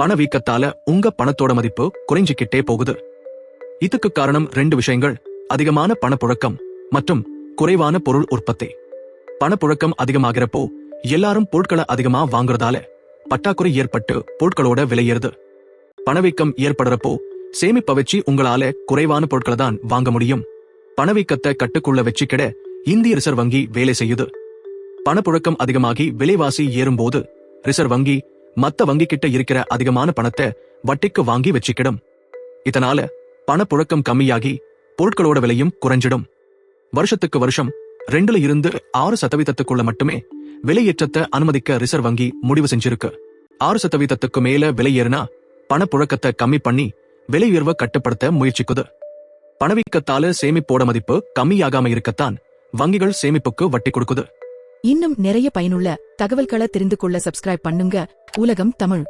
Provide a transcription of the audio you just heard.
பணவீக்கத்தால உங்க பணத்தோட மதிப்பு குறைஞ்சிக்கிட்டே போகுது. இதுக்கு காரணம் ரெண்டு விஷயங்கள். அதிகமான பணப்புழக்கம் மற்றும் குறைவான பொருள் உற்பத்தி. பணப்புழக்கம் அதிகமாகிறப்போ எல்லாரும் பொருட்களை அதிகமா வாங்குறதால பட்டாக்குறை ஏற்பட்டு பொருட்களோட விலையேறுது. பணவீக்கம் ஏற்படுறப்போ சேமிப்ப வச்சு உங்களால குறைவான பொருட்களை தான் வாங்க முடியும். பணவீக்கத்தை கட்டுக்குள்ள வச்சுக்கிட இந்திய ரிசர்வ் வங்கி வேலை செய்யுது. பணப்புழக்கம் அதிகமாகி விலைவாசி ஏறும்போது ரிசர்வ் வங்கி மத்த வங்கி கிட்ட இருக்கிற அதிகமான பணத்தை வட்டிக்கு வாங்கி வச்சுக்கிடும். இதனால பணப்புழக்கம் கம்மியாகி பொருட்களோட விலையும் குறைஞ்சிடும். வருஷத்துக்கு வருஷம் ரெண்டுல இருந்து ஆறு சதவீதத்துக்குள்ள மட்டுமே விலையேற்றத்தை அனுமதிக்க ரிசர்வ் வங்கி முடிவு செஞ்சிருக்கு. ஆறு சதவீதத்துக்கு மேல விலை ஏறினா பணப்புழக்கத்தை கம்மி பண்ணி விலை உயர்வை கட்டுப்படுத்த முயற்சிக்குது. பணவீக்கத்தால சேமிப்போட மதிப்பு கம்மியாகாம இருக்கத்தான் வங்கிகள் சேமிப்புக்கு வட்டி கொடுக்குது. இன்னும் நிறைய பயனுள்ள தகவல்களை தெரிந்து கொள்ள சப்ஸ்கிரைப் பண்ணுங்க. உலகம் தமிழ்.